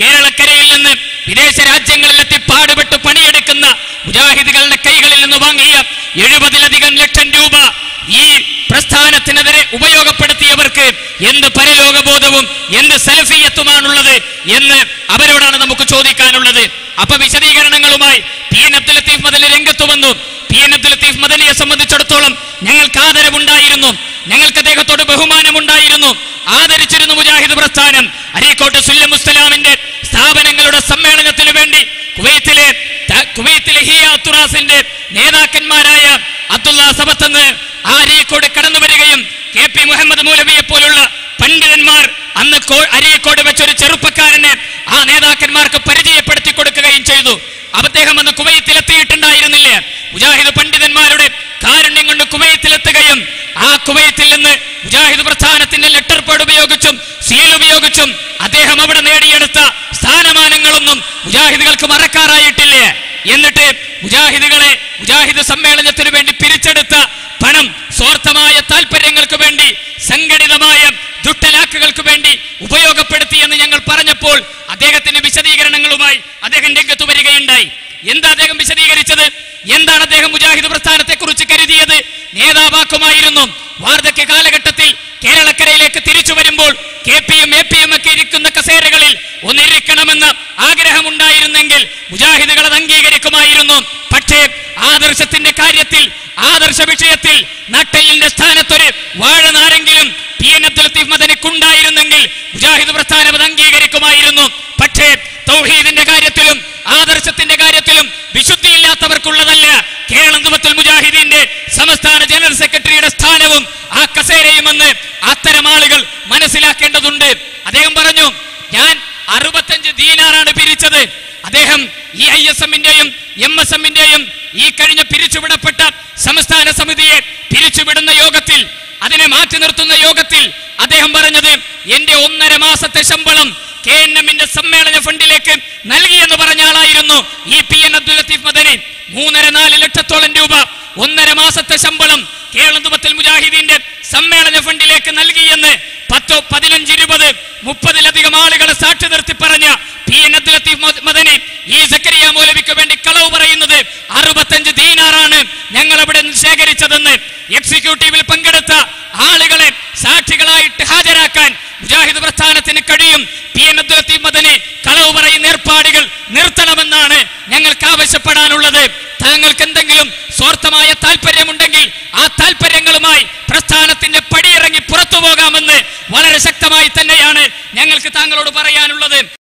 കേരളക്കരയിൽ നിന്ന് വിദേശ രാജ്യങ്ങളിലെത്തി പാടുപെട്ട് പണിയെടുക്കുന്ന മുജാഹിദുകളുടെ കൈകളിൽ നിന്ന് വാങ്ങിയ എഴുപതിലധികം ലക്ഷം രൂപ ഈ പ്രസ്ഥാനത്തിനെതിരെ ഉപയോഗപ്പെടുത്തിയവർക്ക് എന്ത് പരലോകബോധവും എന്ത് സെൽഫിയത്വമാണുള്ളത് എന്ന് അവരോടാണ് നമുക്ക് ചോദിക്കാനുള്ളത്. അപ്പൊ വിശദീകരണങ്ങളുമായി പി എൻ അബ്ദുൽ ലത്തീഫ് മദലി രംഗത്ത് വന്നു. പി എൻ അബ്ദുൽ ലത്തീഫ് മദലിയെ സംബന്ധിച്ചിടത്തോളം ഞങ്ങൾക്ക് ആദരവുണ്ടായിരുന്നു. ഞങ്ങൾക്ക് അദ്ദേഹത്തോട് ബഹുമാനമുണ്ടായിരുന്നു. ആദരിച്ചിരുന്നു മുജാഹിദ് പ്രസ്ഥാനം. അരീക്കോട്ട് സുല്ലം മുസ്തലാമിന്റെ സ്ഥാപനങ്ങളുടെ സമ്മേളനത്തിനു വേണ്ടി കുവൈത്തിലെ കുവൈത്തിലെ ഹിയ നേതാക്കന്മാരായ അബ്ദുള്ള സബത്തെന്ന് ആരീക്കോട് കടന്നു വരികയും കെ പി മുഹമ്മദ് മൗലവിയെ പോലുള്ള പണ്ഡിതന്മാർ അന്ന് അരീക്കോട് വെച്ചൊരു ചെറുപ്പക്കാരനെ ആ നേതാക്കന്മാർക്ക് പരിചയപ്പെടുത്തി കൊടുക്കുകയും ചെയ്തു. അദ്ദേഹം അന്ന് കുവൈത്തിലെത്തിയിട്ടുണ്ടായിരുന്നില്ല മുജാഹിദ് പണ്ഡിത ആ കുവൈത്തിൽ നിന്ന് മുജാഹിദ് പ്രസ്ഥാനത്തിന്റെ ലെറ്റർ പേഡ് ഉപയോഗിച്ചും സീൽ ഉപയോഗിച്ചും അദ്ദേഹം അവിടെ നേടിയെടുത്ത സ്ഥാനമാനങ്ങളൊന്നും മുജാഹിദുകൾക്ക് മറക്കാറായിട്ടില്ലേ? എന്നിട്ട് മുജാഹിദുകളെ മുജാഹിദ് സമ്മേളനത്തിനു വേണ്ടി പിരിച്ചെടുത്ത പണം സ്വാർത്ഥമായ താല്പര്യങ്ങൾക്ക് വേണ്ടി സംഘടിതമായ ദുട്ടലാക്കുകൾക്ക് വേണ്ടി ഉപയോഗപ്പെടുത്തി എന്ന് ഞങ്ങൾ പറഞ്ഞപ്പോൾ അദ്ദേഹത്തിന്റെ വിശദീകരണങ്ങളുമായി അദ്ദേഹം രംഗത്ത് വരികയുണ്ടായി. എന്താ അദ്ദേഹം വിശദീകരിച്ചത്? എന്താണ് അദ്ദേഹം മുജാഹിദ് പ്രസ്ഥാനത്തെ കുറിച്ച് കരുതിയത്? നേതാവാക്കുമായിരുന്നു. വാർദ്ധക്യ കാലഘട്ടത്തിൽ കേരളക്കരയിലേക്ക് തിരിച്ചു വരുമ്പോൾ K P M A P M ഒക്കെ ഇരിക്കുന്ന കസേരകളിൽ ഒന്നിരിക്കണമെന്ന് ആഗ്രഹമുണ്ടായിരുന്നെങ്കിൽ മുജാഹിദുകൾ അത് അംഗീകരിക്കുമായിരുന്നു. പക്ഷേ ആദർശത്തിന്റെ കാര്യത്തിൽ ആദർശ വിഷയത്തിൽ നട്ടലിന്റെ സ്ഥാനത്തൊരു വാഴനാരെങ്കിലും പി എൻ അബ്ദുൽ ലത്തീഫ് മദനിക്കുണ്ടായിരുന്നെങ്കിൽ മുജാഹിദ് പ്രസ്ഥാനം അത് അംഗീകരിക്കുമായിരുന്നു. പക്ഷേ തൗഹീദിന്റെ കാര്യത്തിലും കസേരയുമെന്ന് അത്തരം ആളുകൾ മനസ്സിലാക്കേണ്ടതുണ്ട്. അദ്ദേഹം പറഞ്ഞു ഞാൻ അറുപത്തഞ്ച് ദീനാറാണ് പിരിച്ചത്. അദ്ദേഹം ഈ ഐ എസ് എമ്മിന്റെയും എം എസ് എമ്മിന്റെയും ഈ കഴിഞ്ഞ പിരിച്ചുവിടപ്പെട്ട സംസ്ഥാന സമിതിയെ പിരിച്ചുവിടുന്ന യോഗത്തിൽ അതിനെ മാറ്റി നിർത്തുന്ന യോഗത്തിൽ അദ്ദേഹം പറഞ്ഞത് എന്റെ ഒന്നര മാസത്തെ ശമ്പളം കെ എൻ എമ്മിന്റെ സമ്മേളന ഫണ്ടിലേക്ക് നൽകിയെന്ന് പറഞ്ഞ ആളായിരുന്നു ഈ പി എൻ അബ്ദുൽ ലത്തീഫ് മദനി. മൂന്നര നാല് ലക്ഷത്തോളം രൂപ ഒന്നര മാസത്തെ ശമ്പളം കേരളത്തിൽ മുജാഹിദീന്റെ സമ്മേളന ഫണ്ടിലേക്ക് നൽകിയെന്ന് പത്തോ പതിനഞ്ച് ഇരുപത് മുപ്പതിലധികം ആളുകളെ സാക്ഷി നിർത്തി പറഞ്ഞ പി എൻ മദനി ഈ സക്കരിയ മൗലവിക്ക് വേണ്ടി കളവ് പറയുന്നത് അറുപത്തഞ്ച് ദീനാറാണ് ഞങ്ങൾ അവിടെ നിന്ന് ശേഖരിച്ചതെന്ന് എക്സിക്യൂട്ടീവിൽ പങ്കെടുത്ത ആളുകളെ സാക്ഷികളായിട്ട് ഹാജരാക്കാൻ മുജാഹിദ് പ്രസ്ഥാനത്തിന് കഴിയും. പി എൻ അബ്ദുൽ മദനി കളവ് പറയുന്ന ഏർപ്പാടുകൾ നിർത്തണമെന്നാണ് ഞങ്ങൾക്ക് ആവശ്യപ്പെടാനുള്ളത്. താങ്കൾക്ക് എന്തെങ്കിലും സ്വാർത്ഥമായ താല്പര്യമുണ്ടെങ്കിൽ ആ താല്പര്യങ്ങളുമായി പ്രസ്ഥാനത്തിന്റെ പടിയിറങ്ങി പുറത്തു പോകാമെന്ന് വളരെ ശക്തമായി തന്നെയാണ് ഞങ്ങൾക്ക് താങ്കളോട് പറയാനുള്ളത്.